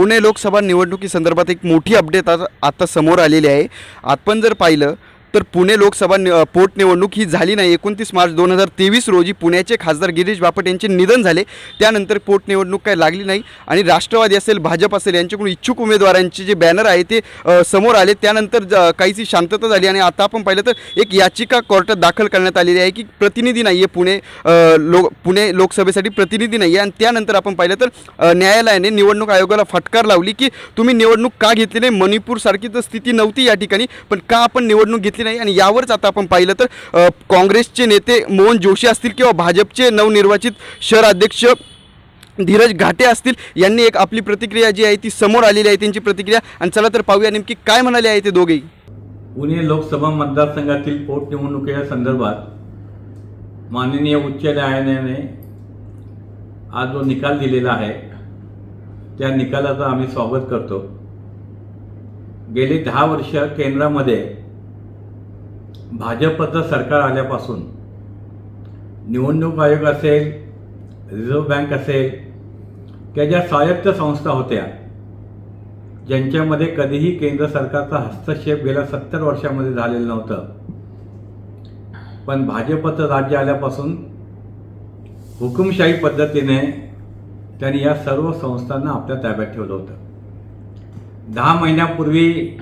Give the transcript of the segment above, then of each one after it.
पुणे लोकसभा निवडणुकीसंदर्भात एक मोठी अपडेट आता आता समोर आलेली आहे. आपण जर पाहिलं तर पुणे लोकसभा पोटनिवडणूक ही झाली नाही. एकोणतीस मार्च दोन हजार तेवीस रोजी पुण्याचे खासदार गिरीश बापट यांचे निधन झाले. त्यानंतर पोटनिवडणूक काही लागली नाही आणि राष्ट्रवादी असेल भाजप असेल यांच्याकडून इच्छुक उमेदवारांचे जे बॅनर आहे ते समोर आले. त्यानंतर ज- काहीशी शांतता झाली आणि आता आपण पाहिलं तर एक याचिका कोर्टात दाखल करण्यात आलेली आहे की प्रतिनिधी नाही आहे पुणे लो पुणे लोकसभेसाठी प्रतिनिधी नाही आहे आणि त्यानंतर आपण पाहिलं तर न्यायालयाने निवडणूक आयोगाला फटकार लावली की तुम्ही निवडणूक का घेतली नाही? मणिपूरसारखी तर स्थिती नव्हती या ठिकाणी पण का आपण निवडणूक घेतली नाही आणि यावरच आता आपण पाहिलं तर काँग्रेसचे नेते मोहन जोशी असतील किंवा भाजपचे नवनिर्वाचित शहर अध्यक्ष धीरज घाटे असतील यांनी एक आपली प्रतिक्रिया जी आहे ती समोर आलेली आहे त्यांची प्रतिक्रिया. आणि चला तर पाहूया नेमकी काय म्हणाले आहे ते दोघेही. पुणे लोकसभा मतदारसंघातील पोटनिवडणुकीच्या संदर्भात माननीय उच्च न्यायालयाने आज जो निकाल दिलेला आहे त्या निकालाचं आम्ही स्वागत करतो. गेली दहा वर्ष केंद्रामध्ये भाजपचं सरकार आल्यापासून निवडणूक आयोग असेल रिझर्व्ह बँक असेल किंवा ज्या स्वायत्त संस्था होत्या ज्यांच्यामध्ये कधीही केंद्र सरकारचा हस्तक्षेप गेल्या सत्तर वर्षामध्ये झालेलं नव्हतं. पण भाजपचं राज्य आल्यापासून हुकुमशाही पद्धतीने त्यांनी या सर्व संस्थांना आपल्या ताब्यात ठेवलं होतं. दहा महिन्यापूर्वी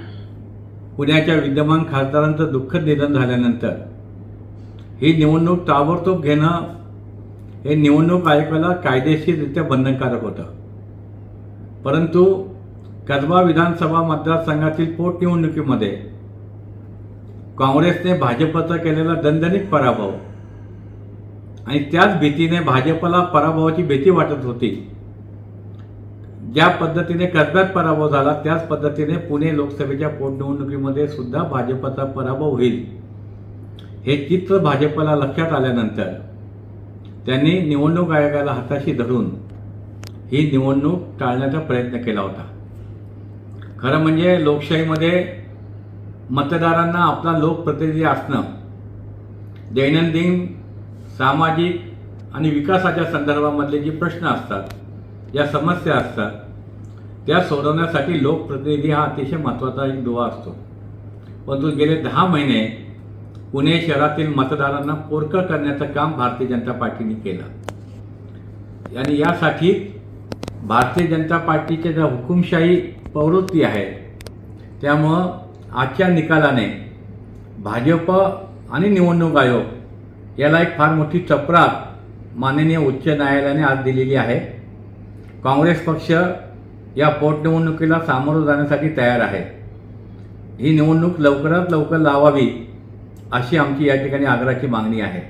पुण्याच्या विद्यमान खासदारांचं दुःखद निधन झाल्यानंतर. ही निवडणूक ताबडतोब घेणं हे निवडणूक आयोगाला कायदेशीररित्या बंधनकारक होतं. परंतु कसबा विधानसभा मतदारसंघातील पोटनिवडणुकीमध्ये काँग्रेसने भाजपचा केलेला दणदणीत पराभव आणि त्याच भीतीने भाजपला पराभवाची भीती वाटत होती. ज्या पद्धतीने कसब्यात पराभव झाला त्याच पद्धतीने पुणे लोकसभेच्या पोटनिवडणुकीमध्ये सुद्धा भाजपचा पराभव होईल. हे चित्र भाजपला लक्षात आल्यानंतर त्यांनी निवडणूक आयोगाला हाताशी धरून ही निवडणूक टाळण्याचा प्रयत्न केला होता. खरं म्हणजे लोकशाहीमध्ये मतदारांना आपला लोकप्रतिनिधी असणं दैनंदिन सामाजिक आणि विकासाच्या संदर्भामधले जे प्रश्न असतात ज्या समस्या असतात. त्या सोडवण्यासाठी लोकप्रतिनिधी हा अतिशय महत्त्वाचा एक दुवा असतो. परंतु गेले दहा महिने पुणे शहरातील मतदारांना पोरकळ करण्याचं काम भारतीय जनता पार्टीने केलं. आणि यासाठी भारतीय जनता पार्टीच्या ज्या हुकुमशाही प्रवृत्ती आहे त्यामुळं आजच्या निकालाने भाजप आणि निवडणूक आयोग याला एक फार मोठी चपराक माननीय उच्च न्यायालयाने आज दिलेली आहे. काँग्रेस पक्ष या पोटनिवडणुकीला सामोरं जाण्यासाठी तयार आहे. ही निवडणूक लवकरात लवकर लावावी अशी आमची या ठिकाणी आग्रहाची मागणी आहे.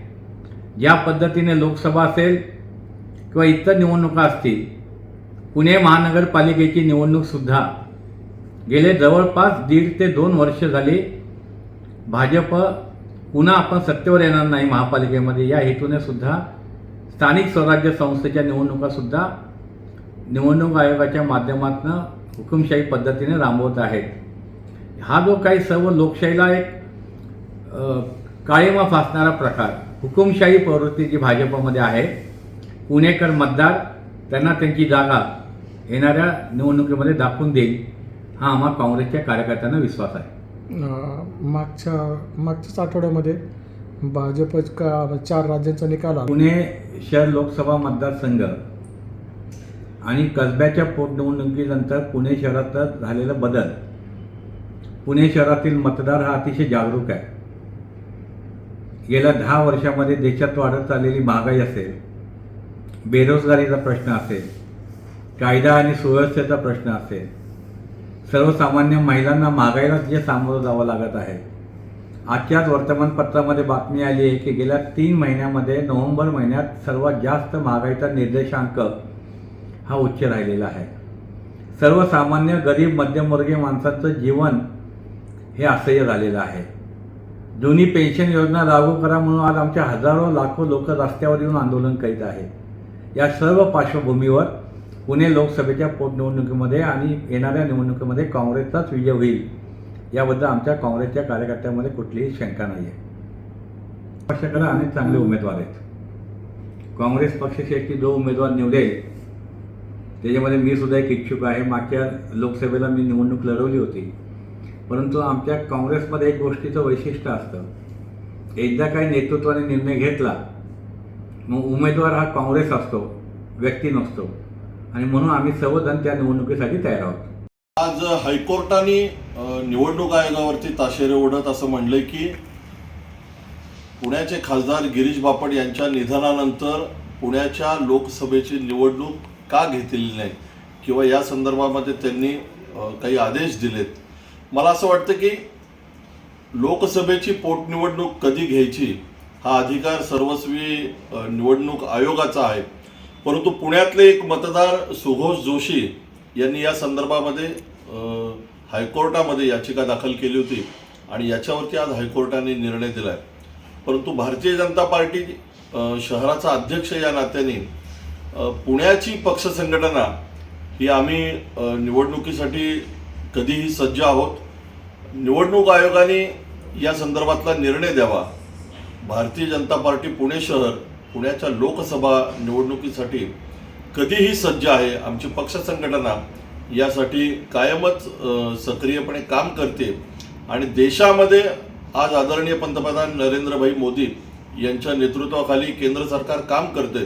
ज्या पद्धतीने लोकसभा असेल किंवा इतर निवडणुका असतील पुणे महानगरपालिकेची निवडणूकसुद्धा गेले जवळपास दीड ते दोन वर्ष झाली भाजप पुन्हा आपण सत्तेवर येणार नाही महापालिकेमध्ये. या हेतूने सुद्धा स्थानिक स्वराज्य संस्थेच्या निवडणुकासुद्धा निवडणूक आयोगाच्या माध्यमातून हुकुमशाही पद्धतीने राबवत आहेत. हा जो काही सर्व लोकशाहीला एक काळीमा फासणारा प्रकार हुकुमशाही प्रवृत्ती जी भाजपमध्ये आहे पुणेकर मतदार त्यांना त्यांची जागा येणाऱ्या निवडणुकीमध्ये दाखवून देईल हा आम्हा काँग्रेसच्या कार्यकर्त्यांना विश्वास आहे. मागच्या मागच्याच आठवड्यामध्ये भाजप का चार राज्यांचा निकाल पुणे शहर लोकसभा मतदारसंघ आणि कसब्याच्या पोटनिवडणुकीनंतर पुणे शहरात झालेला बदल. पुणे शहरातील मतदार हा अतिशय जागरूक आहे. गेल्या दहा वर्षामध्ये देशात वाढत चाललेली महागाई असेल बेरोजगारीचा प्रश्न असेल कायदा आणि सुव्यवस्थेचा प्रश्न असेल सर्वसामान्य महिलांना महागाईला जे सामोरं जावं लागत आहे. आजच्याच वर्तमानपत्रामध्ये बातमी आली आहे की गेल्या तीन महिन्यामध्ये नोव्हेंबर महिन्यात सर्वात जास्त महागाईचा निर्देशांक हा उच्च राहिलेला आहे. सर्वसामान्य गरीब मध्यमवर्गीय माणसाचं जीवन हे असह्य झालेलं आहे. जुनी पेन्शन योजना लागू करा म्हणून आज आमच्या हजारो लाखो लोक रस्त्यावर येऊन आंदोलन करीत आहेत. या सर्व पार्श्वभूमीवर पुणे लोकसभेच्या पोटनिवडणुकीमध्ये आणि येणाऱ्या निवडणुकीमध्ये काँग्रेसचाच विजय होईल. याबद्दल आमच्या काँग्रेसच्या कार्यकर्त्यांमध्ये कुठलीही शंका नाही आहे पक्षाकडे अनेक चांगले उमेदवार आहेत. काँग्रेस पक्षाचे जो उमेदवार निवडेल त्याच्यामध्ये मी सुद्धा एक इच्छुक आहे. मागच्या लोकसभेला मी निवडणूक लढवली होती. परंतु आमच्या काँग्रेसमध्ये एक गोष्टीचं वैशिष्ट्य असतं. एकदा काही नेतृत्वाने निर्णय घेतला मग उमेदवार हा काँग्रेस असतो व्यक्ती नसतो. आणि म्हणून आम्ही सर्वजण त्या निवडणुकीसाठी तयार आहोत. आज हायकोर्टाने निवडणूक आयोगावरती ताशेरे ओढत असं म्हणलंय की पुण्याचे खासदार गिरीश बापट यांच्या निधनानंतर पुण्याच्या लोकसभेची निवडणूक का घेतलेली नाही? किंवा या संदर्भामध्ये त्यांनी काही आदेश दिलेत? मला असं वाटतं की लोकसभेची पोटनिवडणूक कधी घ्यायची हा अधिकार सर्वस्वी निवडणूक आयोगाचा आहे. परंतु पुण्यातले एक मतदार सुघोष जोशी यांनी या संदर्भामध्ये हायकोर्टामध्ये याचिका दाखल केली होती आणि याच्यावरती आज हायकोर्टाने निर्णय दिला आहे परंतु भारतीय जनता पार्टी शहराचा अध्यक्ष या नात्याने पुण्याची पक्ष संघटना ही आम्ही निवडणुकीसाठी कधीही सज्ज आहोत. निवडणूक आयोगाने या संदर्भातला निर्णय द्यावा. भारतीय जनता पार्टी पुणे शहर पुण्याच्या लोकसभा निवडणुकीसाठी कधीही सज्ज आहे. आमची पक्ष संघटना यासाठी कायमच सक्रियपणे काम करते. आणि देशामध्ये आज आदरणीय पंतप्रधान नरेंद्रभाई मोदी यांच्या नेतृत्वाखाली केंद्र सरकार काम करते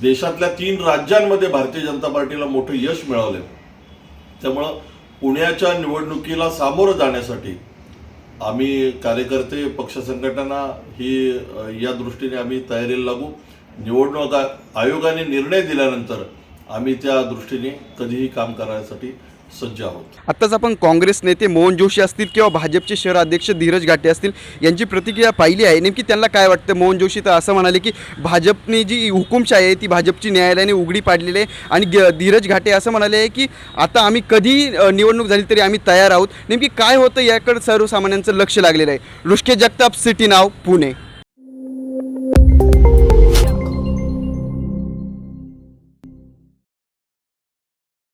देशातल्या तीन राज्यांमध्ये भारतीय जनता पार्टीला मोठं यश मिळालं त्यामुळं पुण्याच्या निवडणुकीला सामोरं जाण्यासाठी आम्ही कार्यकर्ते पक्ष संघटना ही या दृष्टीने आम्ही तयारीला लागू. निवडणूक आयोगाने निर्णय दिल्यानंतर आम्ही त्या दृष्टीने कधीही काम करण्यासाठी सज्ज आहोत. आत्ताच आपण काँग्रेस नेते मोहन जोशी असतील किंवा भाजपचे शहर अध्यक्ष धीरज घाटे असतील यांची प्रतिक्रिया पाहिली आहे. नेमकी त्यांना काय वाटतं? मोहन जोशी तर असं म्हणाले की भाजपने जी हुकुमशाही आहे ती भाजपची न्यायालयाने उघडी पाडलेली आहे. आणि धीरज घाटे असं म्हणाले आहे की आता आम्ही कधी निवडणूक झाली तरी आम्ही तयार आहोत. नेमकी काय होतं याकडे सर्वसामान्यांचं लक्ष लागलेलं आहे. रुष्के जगताप सिटी नाव पुणे.